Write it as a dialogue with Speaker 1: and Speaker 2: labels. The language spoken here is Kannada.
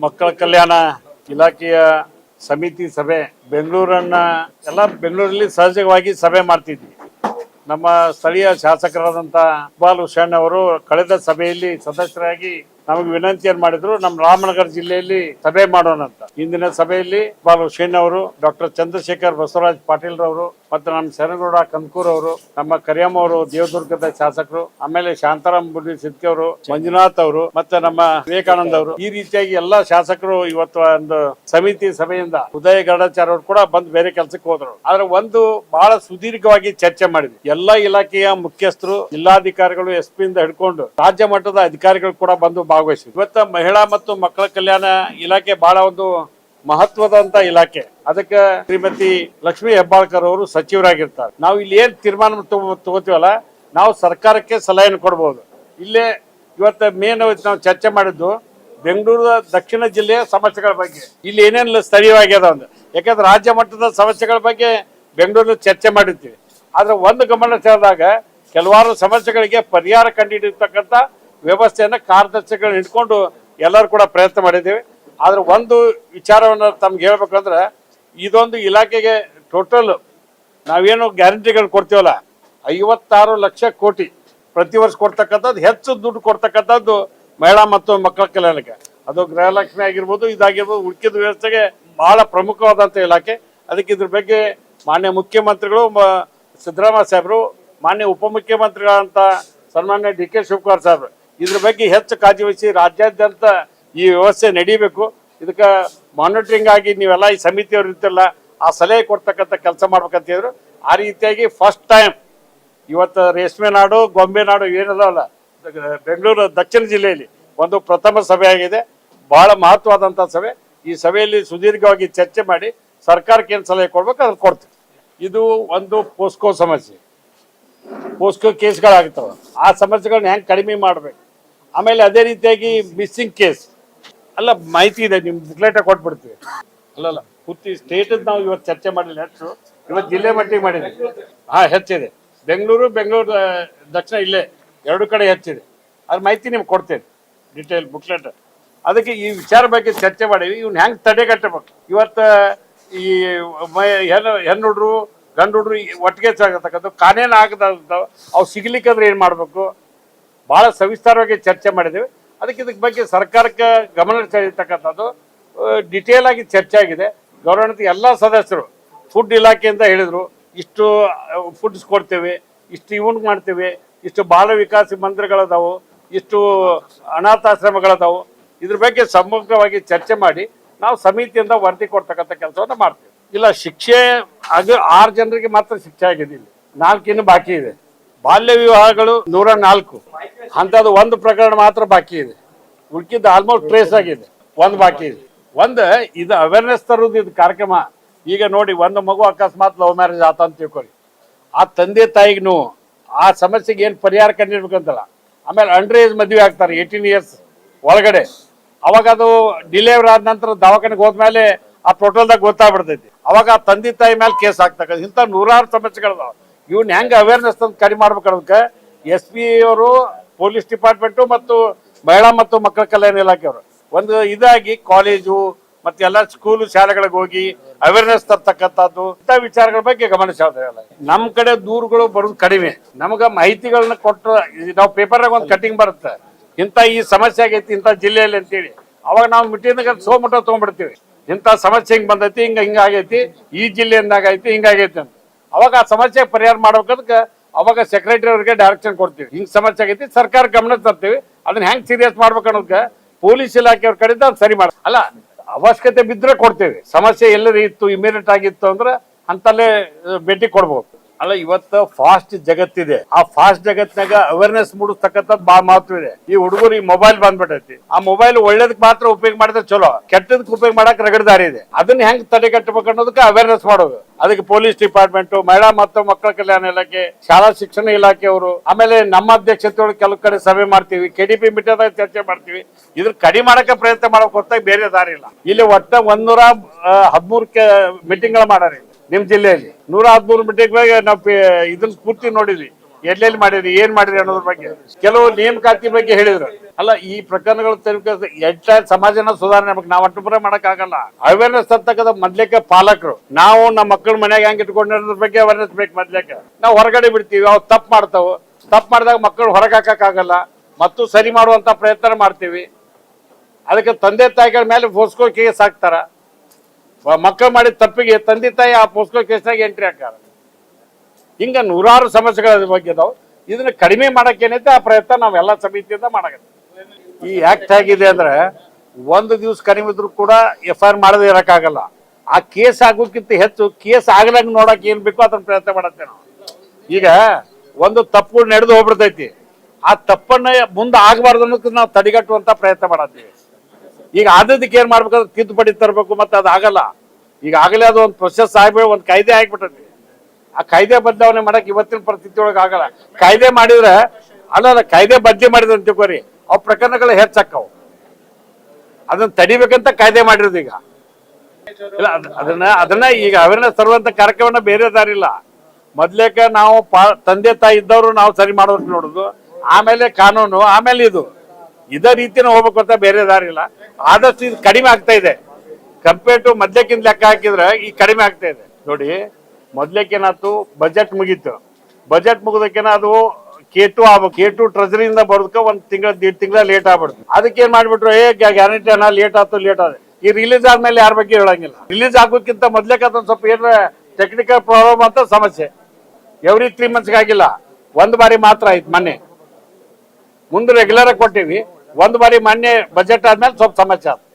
Speaker 1: ಮಕ್ಕಳ ಕಲ್ಯಾಣ ಇಲಾಖೆಯ ಸಮಿತಿ ಸಭೆ, ಬೆಂಗಳೂರನ್ನ ಎಲ್ಲ ಬೆಂಗಳೂರಲ್ಲಿ ಸಹಜವಾಗಿ ಸಭೆ ಮಾಡ್ತಿದ್ವಿ. ನಮ್ಮ ಸ್ಥಳೀಯ ಶಾಸಕರಾದಂತಹ ಇಕ್ಬಾಲ್ ಹುಸೇನ್ ಅವರು ಕಳೆದ ಸಭೆಯಲ್ಲಿ ಸದಸ್ಯರಾಗಿ ನಮಗೆ ವಿನಂತಿಯನ್ನು ಮಾಡಿದ್ರು ನಮ್ಮ ರಾಮನಗರ ಜಿಲ್ಲೆಯಲ್ಲಿ ಸಭೆ ಮಾಡೋಣ ಅಂತ. ಇಂದಿನ ಸಭೆಯಲ್ಲಿ ಬಾಲ ಹುಸೇನ್ ಅವರು, ಡಾಕ್ಟರ್ ಚಂದ್ರಶೇಖರ್ ಬಸವರಾಜ್ ಪಾಟೀಲ್ ರವರು ಮತ್ತು ನಮ್ಮ ಶರಣಗೌಡ ಕಂದಕೂರ್ ಅವರು, ನಮ್ಮ ಕರಿಯಮ್ಮ ಅವರು, ದೇವದುರ್ಗದ ಶಾಸಕರು, ಆಮೇಲೆ ಶಾಂತಾರಾಮ್ ಬುಡ್ಡಿ ಸಿದ್ಕಿ ಅವರು, ಮಂಜುನಾಥ್ ಅವರು ಮತ್ತೆ ನಮ್ಮ ವಿವೇಕಾನಂದ ಅವರು. ಈ ರೀತಿಯಾಗಿ ಎಲ್ಲಾ ಶಾಸಕರು ಇವತ್ತು ಒಂದು ಸಮಿತಿ ಸಭೆಯಿಂದ ಉದಯ ಗರಡಾಚಾರ್ ಅವರು ಕೂಡ ಬಂದು ಬೇರೆ ಕೆಲಸಕ್ಕೆ ಹೋದ್ರು. ಆದ್ರೆ ಒಂದು ಬಹಳ ಸುದೀರ್ಘವಾಗಿ ಚರ್ಚೆ ಮಾಡಿದ್ವಿ. ಎಲ್ಲಾ ಇಲಾಖೆಯ ಮುಖ್ಯಸ್ಥರು, ಜಿಲ್ಲಾಧಿಕಾರಿಗಳು ಎಸ್ ಪಿ ಇಂದ ಹಿಡ್ಕೊಂಡು ರಾಜ್ಯ ಮಟ್ಟದ ಅಧಿಕಾರಿಗಳು ಕೂಡ ಬಂದು ಭಾಗವಹಿಸಿದ್ರು. ಇವತ್ತ ಮಹಿಳಾ ಮತ್ತು ಮಕ್ಕಳ ಕಲ್ಯಾಣ ಇಲಾಖೆ ಬಹಳ ಒಂದು ಮಹತ್ವದಂತ ಇಲಾಖೆ. ಅದಕ್ಕೆ ಶ್ರೀಮತಿ ಲಕ್ಷ್ಮೀ ಹೆಬ್ಬಾಳ್ಕರ್ ಅವರು ಸಚಿವರಾಗಿರ್ತಾರೆ. ನಾವು ಇಲ್ಲಿ ಏನ್ ತೀರ್ಮಾನ ತಗೋ- ತಗೋತೀವಲ್ಲ, ನಾವು ಸರ್ಕಾರಕ್ಕೆ ಸಲಹೆಯನ್ನು ಕೊಡ್ಬೋದು. ಇಲ್ಲೇ ಇವತ್ತು ಮೇನ್ ನಾವು ಚರ್ಚೆ ಮಾಡಿದ್ದು ಬೆಂಗಳೂರು ದಕ್ಷಿಣ ಜಿಲ್ಲೆಯ ಸಮಸ್ಯೆಗಳ ಬಗ್ಗೆ. ಇಲ್ಲಿ ಏನೇನು ಸ್ಥಳೀಯವಾಗ್ಯದ ಒಂದು ಯಾಕಂದ್ರೆ ರಾಜ್ಯ ಮಟ್ಟದ ಸಮಸ್ಯೆಗಳ ಬಗ್ಗೆ ಬೆಂಗಳೂರಲ್ಲಿ ಚರ್ಚೆ ಮಾಡಿರ್ತೀವಿ. ಆದ್ರೆ ಒಂದು ಗಮನ ಸೇರಿದಾಗ ಕೆಲವಾರು ಸಮಸ್ಯೆಗಳಿಗೆ ಪರಿಹಾರ ಕಂಡುಹಿಡಿಯತಕ್ಕಂಥ ವ್ಯವಸ್ಥೆಯನ್ನ ಕಾರ್ಯದರ್ಶಿಗಳನ್ನ ಇಟ್ಕೊಂಡು ಎಲ್ಲರೂ ಕೂಡ ಪ್ರಯತ್ನ ಮಾಡಿದ್ದೀವಿ. ಆದ್ರೆ ಒಂದು ವಿಚಾರವನ್ನು ತಮ್ಗೆ ಹೇಳ್ಬೇಕಂದ್ರೆ, ಇದೊಂದು ಇಲಾಖೆಗೆ ಟೋಟಲ್ ನಾವೇನು ಗ್ಯಾರಂಟಿಗಳು ಕೊಡ್ತೀವಲ್ಲ, ಐವತ್ತಾರು ಲಕ್ಷ ಕೋಟಿ ಪ್ರತಿ ವರ್ಷ ಕೊಡ್ತಕ್ಕಂಥದ್ದು, ಹೆಚ್ಚು ದುಡ್ಡು ಕೊಡ್ತಕ್ಕಂಥದ್ದು ಮಹಿಳಾ ಮತ್ತು ಮಕ್ಕಳ ಕಲ್ಯಾಣಕ್ಕೆ. ಅದು ಗೃಹಲಕ್ಷ್ಮಿ ಆಗಿರ್ಬೋದು, ಇದಾಗಿರ್ಬೋದು, ಉಳಿಕಿದ ವ್ಯವಸ್ಥೆಗೆ ಬಹಳ ಪ್ರಮುಖವಾದಂಥ ಇಲಾಖೆ. ಅದಕ್ಕೆ ಇದ್ರ ಬಗ್ಗೆ ಮಾನ್ಯ ಮುಖ್ಯಮಂತ್ರಿಗಳು ಸಿದ್ದರಾಮಯ್ಯ ಸಾಹೇಬರು, ಮಾನ್ಯ ಉಪಮುಖ್ಯಮಂತ್ರಿಗಳಂತ ಸನ್ಮಾನ್ಯ ಡಿ ಕೆ ಶಿವಕುಮಾರ್ ಸಾಹೇಬ್ರು ಇದ್ರ ಬಗ್ಗೆ ಹೆಚ್ಚು ಕಾಳಜಿ ವಹಿಸಿ ರಾಜ್ಯಾದ್ಯಂತ ಈ ವ್ಯವಸ್ಥೆ ನಡೀಬೇಕು. ಇದಕ್ಕೆ ಮಾನಿಟರಿಂಗ್ ಆಗಿ ನೀವೆಲ್ಲ ಈ ಸಮಿತಿಯವರು ಇರ್ತಿಲ್ಲ ಆ ಸಲಹೆ ಕೊಡ್ತಕ್ಕಂಥ ಕೆಲಸ ಮಾಡ್ಬೇಕಂತ ಹೇಳಿದ್ರು. ಆ ರೀತಿಯಾಗಿ ಫಸ್ಟ್ ಟೈಮ್ ಇವತ್ತು ರೇಷ್ಮೆ ನಾಡು, ಗೊಂಬೆ ನಾಡು ಏನದಲ್ಲ ಬೆಂಗಳೂರು ದಕ್ಷಿಣ ಜಿಲ್ಲೆಯಲ್ಲಿ ಒಂದು ಪ್ರಥಮ ಸಭೆ ಆಗಿದೆ. ಬಹಳ ಮಹತ್ವವಾದಂಥ ಸಭೆ. ಈ ಸಭೆಯಲ್ಲಿ ಸುದೀರ್ಘವಾಗಿ ಚರ್ಚೆ ಮಾಡಿ ಸರ್ಕಾರಕ್ಕೆ ಏನು ಸಲಹೆ ಕೊಡ್ಬೇಕು ಅದನ್ನು ಕೊಡ್ತೀವಿ. ಇದು ಒಂದು ಪೋಸ್ಕೋ ಸಮಸ್ಯೆ. ಪೋಸ್ಕೋ ಕೇಸ್ಗಳಾಗ್ತವೆ ಆ ಸಮಸ್ಯೆಗಳನ್ನ ಹೆಂಗೆ ಕಡಿಮೆ ಮಾಡಬೇಕು? ಆಮೇಲೆ ಅದೇ ರೀತಿಯಾಗಿ ಮಿಸ್ಸಿಂಗ್ ಕೇಸ್ ಅಲ್ಲ, ಮಾಹಿತಿ ಇದೆ ನಿಮ್ಮ ಬುಕ್ಲೆಟ ಕೊಟ್ಬಿಡ್ತೀವಿ. ಅಲ್ಲಲ್ಲ ಪೂರ್ತಿ ಸ್ಟೇಟ್ ನಾವು ಇವತ್ತು ಚರ್ಚೆ ಮಾಡಿಲ್ಲ, ಹೆಚ್ಚು. ಇವತ್ತು ಜಿಲ್ಲೆ ಮಟ್ಟಿಗೆ ಮಾಡಿದೆ ಹಾ, ಹೆಚ್ಚಿದೆ. ಬೆಂಗಳೂರು ಬೆಂಗಳೂರು ದಕ್ಷಿಣ ಇಲ್ಲೇ, ಎರಡು ಕಡೆ ಹೆಚ್ಚಿದೆ. ಅದ್ರ ಮಾಹಿತಿ ನಿಮ್ಗೆ ಕೊಡ್ತೇನೆ ಡಿಟೇಲ್ ಬುಕ್ಲೆಟ್ ಅದಕ್ಕೆ ಈ ವಿಚಾರ ಬಗ್ಗೆ ಚರ್ಚೆ ಮಾಡೀವಿ ಇವ್ನ ಹೆಂಗೆ ತಡೆಗಟ್ಟಬೇಕು? ಇವತ್ತು ಈ ಹೆಣ್ಣು ಹೆಣ್ಣು ಹುಡ್ರು ಗಂಡು ಹುಡುಗರು ಒಟ್ಟಿಗೆ ಸಾಗತಕ್ಕಂಥ ಕಾನೇನು ಆಗದ ಅವು ಸಿಗ್ಲಿಕ್ಕಂದ್ರೆ ಏನು ಮಾಡಬೇಕು? ಬಹಳ ಸವಿಸ್ತಾರವಾಗಿ ಚರ್ಚೆ ಮಾಡಿದ್ದೇವೆ. ಅದಕ್ಕೆ ಇದಕ್ಕೆ ಬಗ್ಗೆ ಸರ್ಕಾರಕ್ಕೆ ಗಮನ ಸೆಳೀತಕ್ಕಂಥದ್ದು ಡಿಟೇಲ್ ಆಗಿ ಚರ್ಚೆ ಆಗಿದೆ. ಗೌರ್ಮೆಂಟ್ ಎಲ್ಲ ಸದಸ್ಯರು ಫುಡ್ ಇಲಾಖೆಯಿಂದ ಹೇಳಿದರು, ಇಷ್ಟು ಫುಡ್ಸ್ ಕೊಡ್ತೇವೆ, ಇಷ್ಟು ಇವನ್ ಮಾಡ್ತೇವೆ, ಇಷ್ಟು ಬಾಲ ವಿಕಾಸ ಮಂದಿರಗಳದಾವು, ಇಷ್ಟು ಅನಾಥಾಶ್ರಮಗಳದಾವು, ಇದ್ರ ಬಗ್ಗೆ ಸಮಗ್ರವಾಗಿ ಚರ್ಚೆ ಮಾಡಿ ನಾವು ಸಮಿತಿಯಿಂದ ವರದಿ ಕೊಡ್ತಕ್ಕಂಥ ಕೆಲಸವನ್ನು ಮಾಡ್ತೇವೆ. ಇಲ್ಲ, ಶಿಕ್ಷೆ ಅದು ಆರು ಜನರಿಗೆ ಮಾತ್ರ ಶಿಕ್ಷೆ ಆಗಿದೆ ಇಲ್ಲಿ. ನಾಲ್ಕು ಇನ್ನು ಬಾಕಿ ಇದೆ. ಬಾಲ್ಯ ವಿವಾಹಗಳು ನೂರ ನಾಲ್ಕು. ಅಂಥದ್ದು ಒಂದು ಪ್ರಕರಣ ಮಾತ್ರ ಬಾಕಿ ಇದೆ. ಉಳ್ಕಿದ್ದು ಆಲ್ಮೋಸ್ಟ್ ಟ್ರೇಸ್ ಆಗಿದೆ. ಒಂದು ಬಾಕಿ ಇದೆ. ಒಂದು, ಇದು ಅವೇರ್ನೆಸ್ ತರೋದು ಇದು ಕಾರ್ಯಕ್ರಮ. ಈಗ ನೋಡಿ, ಒಂದು ಮಗು ಅಕಸ್ಮಾತ್ ಲವ್ ಮ್ಯಾರೇಜ್ ಆತ ಅಂತ ತಿಳ್ಕೊಳ್ಳಿ. ಆ ತಂದೆ ತಾಯಿಗೆ ಆ ಸಮಸ್ಯೆಗೆ ಏನು ಪರಿಹಾರ ಕಂಡಿರ್ಬೇಕಂತಲ್ಲ. ಆಮೇಲೆ ಅಂಡರ್ ಏಜ್ ಮದುವೆ ಆಗ್ತಾರೆ ಏಯ್ಟೀನ್ ಇಯರ್ಸ್ ಒಳಗಡೆ. ಅವಾಗ ಅದು ಡಿಲೇವರ್ ಆದ ನಂತರ ದವಾಖಾನೆಗೆ ಹೋದ್ಮೇಲೆ ಆ ಪ್ರೋಟೋಲ್ದಾಗ ಗೊತ್ತಾಗ್ಬಿಡ್ತೈತಿ. ಅವಾಗ ತಂದೆ ತಾಯಿ ಮೇಲೆ ಕೇಸ್ ಆಗ್ತಕ್ಕ ಇಂಥ ನೂರಾರು ಸಮಸ್ಯೆಗಳದಾವ. ಇವ್ನ ಹೆಂಗೆ ಅವೇರ್ನೆಸ್ ತಂದು ಕಡಿಮೆ ಮಾಡ್ಬೇಕು ಅನ್ನೋದಕ್ಕೆ ಎಸ್ ಪಿ ಅವರು, ಪೊಲೀಸ್ ಡಿಪಾರ್ಟ್ಮೆಂಟು ಮತ್ತು ಮಹಿಳಾ ಮತ್ತು ಮಕ್ಕಳ ಕಲ್ಯಾಣ ಇಲಾಖೆಯವರು ಒಂದು ಇದಾಗಿ ಕಾಲೇಜು ಮತ್ತೆ ಎಲ್ಲ ಸ್ಕೂಲು ಶಾಲೆಗಳಿಗೆ ಹೋಗಿ ಅವೇರ್ನೆಸ್ ತರ್ತಕ್ಕಂಥದ್ದು. ಇಂಥ ವಿಚಾರಗಳ ಬಗ್ಗೆ ಗಮನ ಸೆಳೆದಿರಲ್ಲ ನಮ್ಮ ಕಡೆ ದೂರುಗಳು ಬರೋದು ಕಡಿಮೆ. ನಮಗೆ ಮಾಹಿತಿಗಳನ್ನ ಕೊಟ್ಟು ನಾವು ಪೇಪರ್ನಾಗ ಒಂದು ಕಟಿಂಗ್ ಬರುತ್ತೆ. ಇಂಥ ಈ ಸಮಸ್ಯೆ ಆಗೈತಿ ಇಂಥ ಜಿಲ್ಲೆಯಲ್ಲಿ ಅಂತೇಳಿ. ಅವಾಗ ನಾವು ಮಿಟ್ಟಿನ ಸೋಮಟ ತೊಗೊಂಡ್ಬಿಡ್ತೀವಿ. ಇಂಥ ಸಮಸ್ಯೆ ಹಿಂಗೆ ಬಂದೈತಿ, ಹಿಂಗ ಹಿಂಗಾಗೈತಿ ಈ ಜಿಲ್ಲೆಯಿಂದಾಗೈತಿ ಹಿಂಗಾಗೈತಿ ಅಂತ. ಅವಾಗ ಆ ಸಮಸ್ಯೆ ಪರಿಹಾರ ಮಾಡ್ಬೇಕಂದ್ರೆ ಅವಾಗ ಸೆಕ್ರೆಟರಿ ಅವ್ರಿಗೆ ಡೈರೆಕ್ಷನ್ ಕೊಡ್ತೀವಿ. ಹಿಂಗೆ ಸಮಸ್ಯೆ ಆಗೈತಿ, ಸರ್ಕಾರ ಗಮನ ತರ್ತೀವಿ. ಅದನ್ನ ಹೆಂಗೆ ಸೀರಿಯಸ್ ಮಾಡ್ಬೇಕು ಅನ್ನೋದಕ್ಕೆ ಪೊಲೀಸ್ ಇಲಾಖೆಯವ್ರ ಕಡೆಯಿಂದ ಅದು ಸರಿ ಮಾಡ ಅಲ್ಲ, ಅವಶ್ಯಕತೆ ಬಿದ್ದರೆ ಕೊಡ್ತೇವೆ. ಸಮಸ್ಯೆ ಎಲ್ಲರೂ ಇತ್ತು ಇಮಿಡಿಯೇಟ್ ಆಗಿತ್ತು ಅಂದ್ರೆ ಅಂತಲ್ಲೇ ಭೇಟಿ ಕೊಡ್ಬೋದು. ಅಲ್ಲ, ಇವತ್ತು ಫಾಸ್ಟ್ ಜಗತ್ತಿದೆ ಆ ಫಾಸ್ಟ್ ಜಗತ್ನಾಗ ಅವೇರ್ನೆಸ್ ಮೂಡಿಸ್ತಕ್ಕಂಥದ್ದು ಬಹಳ ಮಹತ್ವ ಇದೆ. ಈ ಹುಡುಗರು ಈ ಮೊಬೈಲ್ ಬಂದ್ಬಿಟ್ಟೈತಿ ಆ ಮೊಬೈಲ್ ಒಳ್ಳೇದಕ್ ಮಾತ್ರ ಉಪಯೋಗ ಮಾಡಿದ್ರೆ ಚಲೋ. ಕೆಟ್ಟದಕ್ಕೆ ಉಪಯೋಗ ಮಾಡಕ್ ರಗಡ ದಾರಿ ಇದೆ. ಅದನ್ನ ಹೆಂಗ್ ತಡೆಗಟ್ಟಬೇಕು ಅನ್ನೋದಕ್ಕೆ ಅವೇರ್ನೆಸ್ ಮಾಡೋದು. ಅದಕ್ಕೆ ಪೊಲೀಸ್ ಡಿಪಾರ್ಟ್ಮೆಂಟ್ ಮಹಿಳಾ ಮತ್ತು ಮಕ್ಕಳ ಕಲ್ಯಾಣ ಇಲಾಖೆ, ಶಾಲಾ ಶಿಕ್ಷಣ ಇಲಾಖೆಯವರು, ಆಮೇಲೆ ನಮ್ಮ ಅಧ್ಯಕ್ಷತೆಯೊಳಗೆ ಕೆಲವು ಕಡೆ ಸಭೆ ಮಾಡ್ತೀವಿ. ಕೆಡಿಪಿ ಮೀಟರ್ದಾಗ ಚರ್ಚೆ ಮಾಡ್ತೀವಿ. ಇದ್ರ ಕಡಿಮೆ ಮಾಡಕ್ಕೆ ಪ್ರಯತ್ನ ಮಾಡೋಕೆ ಹೊತ್ತಾಗ ಬೇರೆ ದಾರಿ ಇಲ್ಲ. ಇಲ್ಲಿ ಒಟ್ಟ ಒಂದೂರ ಹದಿಮೂರು ಮೀಟಿಂಗ್ಗಳ ಮಾಡಾರಿ ನಿಮ್ ಜಿಲ್ಲೆಯಲ್ಲಿ ನೂರ ಹದಿಮೂರು ಬಗ್ಗೆ ನಾವು ಇದನ್ನ ಸ್ಫೂರ್ತಿ ನೋಡಿದ್ವಿ. ಎಲ್ಲೆಲ್ಲಿ ಮಾಡಿದ್ರಿ, ಏನ್ ಮಾಡಿದ್ರಿ ಅನ್ನೋದ್ರ ಬಗ್ಗೆ. ಕೆಲವು ನೇಮಕಾತಿ ಬಗ್ಗೆ ಹೇಳಿದ್ರು. ಅಲ್ಲ, ಈ ಪ್ರಕರಣಗಳು ಎಂಟೈರ್ ಸಮಾಜನ ಸುಧಾರಣೆ ನಾವು ಅಟ್ಟುಪುರ ಮಾಡಕ್ ಆಗಲ್ಲ ಅವೇರ್ನೆಸ್ ತರ್ತಕ್ಕಂಥ ಮೊದ್ಲೇಕ ಪಾಲಕರು. ನಾವು ನಮ್ಮ ಮಕ್ಕಳ ಮನೆಗೆ ಹೆಂಗ್ ಇಟ್ಕೊಂಡಿರೋದ್ರ ಬಗ್ಗೆ ಅವೇರ್ನೆಸ್ ಬೇಕು ಮೊದ್ಲೇಕ. ನಾವು ಹೊರಗಡೆ ಬಿಡ್ತೀವಿ, ಅವ್ ತಪ್ಪು ಮಾಡ್ತಾವ. ತಪ್ಪು ಮಾಡಿದಾಗ ಮಕ್ಕಳು ಹೊರಗೆ ಹಾಕಕ್ಕಾಗಲ್ಲ. ಮತ್ತು ಸರಿ ಮಾಡುವಂತ ಪ್ರಯತ್ನ ಮಾಡ್ತೀವಿ. ಅದಕ್ಕೆ ತಂದೆ ತಾಯಿಗಳ ಮೇಲೆ ಫೋಸ್ಕೋ ಕೇಸ್ ಹಾಕ್ತಾರ. ಮಕ್ಕಳು ಮಾಡಿದ ತಪ್ಪಿಗೆ ತಂದೆ ತಾಯಿ ಆ ಪೋಸ್ಕೋ ಕೇಸ್ನಾಗ ಎಂಟ್ರಿ ಹಾಕಾರ ಹಿಂಗ ನೂರಾರು ಸಮಸ್ಯೆಗಳ ಬಗ್ಗೆ ಇದಾವೆ ಇದನ್ನ ಕಡಿಮೆ ಮಾಡಕ್ಕೇನೈತೆ ಆ ಪ್ರಯತ್ನ ನಾವೆಲ್ಲ ಸಮಿತಿಯಿಂದ ಮಾಡಕತ್ತೀವಿ. ಈ ಆಕ್ಟ್ ಆಗಿದೆ ಅಂದ್ರೆ ಒಂದು ದಿವಸ ಕಡಿಮೆ ಇದ್ರು ಕೂಡ ಎಫ್ ಐ ಆರ್ ಮಾಡದೇ ಇರಕ್ಕಾಗಲ್ಲ. ಆ ಕೇಸ್ ಆಗೋಕ್ಕಿಂತ ಹೆಚ್ಚು ಕೇಸ್ ಆಗ್ಲಂಗ್ ನೋಡಕ್ ಏನ್ ಬೇಕೋ ಅದನ್ನ ಪ್ರಯತ್ನ ಮಾಡತ್ತೆ ನಾವು. ಈಗ ಒಂದು ತಪ್ಪು ನಡೆದು ಹೋಗ್ಬಿಡ್ತೈತಿ. ಆ ತಪ್ಪನ್ನ ಮುಂದೆ ಆಗಬಾರ್ದು ಅನ್ನೋದಕ್ಕೆ ನಾವು ತಡೆಗಟ್ಟುವಂತ ಪ್ರಯತ್ನ ಮಾಡತ್ತೀವಿ. ಈಗ ಆದದಕ್ಕೆ ಏನ್ ಮಾಡ್ಬೇಕಂದ್ರೆ ತಿದ್ದುಪಡಿ ತರಬೇಕು, ಮತ್ತೆ ಅದು ಆಗಲ್ಲ. ಈಗ ಆಗಲೇ ಅದು ಒಂದು ಪ್ರೊಸೆಸ್ ಆಗ್ಬೇಕು ಒಂದು ಕಾಯ್ದೆ ಆಗ್ಬಿಟ್ಟೈತಿ ಆ ಕಾಯ್ದೆ ಬದಲಾವಣೆ ಮಾಡಕ್ ಇವತ್ತಿನ ಪರಿಸ್ಥಿತಿ ಒಳಗೆ ಆಗಲ್ಲ. ಕಾಯ್ದೆ ಮಾಡಿದ್ರೆ, ಅಲ್ಲ ಕಾಯ್ದೆ ಬದ್ಲಿ ಮಾಡಿದ್ರೆ ಅಂತ ತಿಳ್ಕೊರಿ. ಅವ್ ಪ್ರಕರಣಗಳು ಹೆಚ್ಚಾಕವು ಅದನ್ನ ತಡಿಬೇಕಂತ ಕಾಯ್ದೆ ಮಾಡಿರೋದು ಈಗ. ಇಲ್ಲ, ಅದ್- ಅದನ್ನ ಅದನ್ನ ಈಗ ಅವೇರ್ನೆಸ್ ತರುವಂತ ಕಾರ್ಯಕ್ರಮನ ಬೇರೆ ದಾರಿಲ್ಲ. ಮೊದ್ಲೇಕ ನಾವು ತಂದೆ ತಾಯಿ ಇದ್ದವರು ನಾವು ಸರಿ ಮಾಡೋದು ನೋಡುದು. ಆಮೇಲೆ ಕಾನೂನು, ಆಮೇಲೆ ಇದು. ಇದೇ ರೀತಿನ ಹೋಗ್ಬೇಕು ಅಂತ ಬೇರೆ ದಾರಿ ಇಲ್ಲ. ಆದಷ್ಟು ಇದು ಕಡಿಮೆ ಆಗ್ತಾ ಇದೆ. ಕಂಪೇರ್ ಟು ಮೊದ್ಲಕ್ಕಿಂತ ಲೆಕ್ಕ ಹಾಕಿದ್ರೆ ಈ ಕಡಿಮೆ ಆಗ್ತಾ ಇದೆ. ನೋಡಿ ಮೊದ್ಲಕ್ಕೇನಾಯ್ತು ಬಜೆಟ್ ಮುಗೀತು. ಬಜೆಟ್ ಮುಗಿದಕ್ಕೇನ ಅದು ಕೆ ಟು ಆಗ್ಬೇಕು ಕೆ ಟು ಟ್ರೆಜರಿಯಿಂದ ಬರೋದಕ್ಕೆ ಒಂದ್ ತಿಂಗಳ, ದೇಡ್ ತಿಂಗಳ ಲೇಟ್ ಆಗ್ಬಿಡ್ತು. ಅದಕ್ಕೆ ಏನ್ ಮಾಡ್ಬಿಟ್ರು, ಏ ಗ್ಯಾರಂಟಿ ಅನ್ನ ಲೇಟ್ ಆಯ್ತು ಲೇಟ್ ಆದ ಈ ರಿಲೀಸ್ ಆದ್ಮೇಲೆ ಯಾರ ಬಗ್ಗೆ ಹೇಳಂಗಿಲ್ಲ. ರಿಲೀಸ್ ಆಗೋಕ್ಕಿಂತ ಮೊದ್ಲೇಕ ಅದೊಂದ್ ಸ್ವಲ್ಪ ಏನ ಟೆಕ್ನಿಕಲ್ ಪ್ರಾಬ್ಲಮ್ ಅಂತ ಸಮಸ್ಯೆ. ಎವ್ರಿ ತ್ರೀ ಮಂತ್ಸ್ಗೆ ಆಗಿಲ್ಲ ಒಂದ್ ಬಾರಿ ಮಾತ್ರ ಆಯ್ತು ಮೊನ್ನೆ ಮುಂದೆ ರೆಗ್ಯುಲರ್ ಆಗಿ ಕೊಟ್ಟಿವಿ. ಒಂದ್ ಬಾರಿ ಮೊನ್ನೆ ಬಜೆಟ್ ಆದ್ಮೇಲೆ ಸ್ವಲ್ಪ ಸಮಸ್ಯೆ ಆಯ್ತು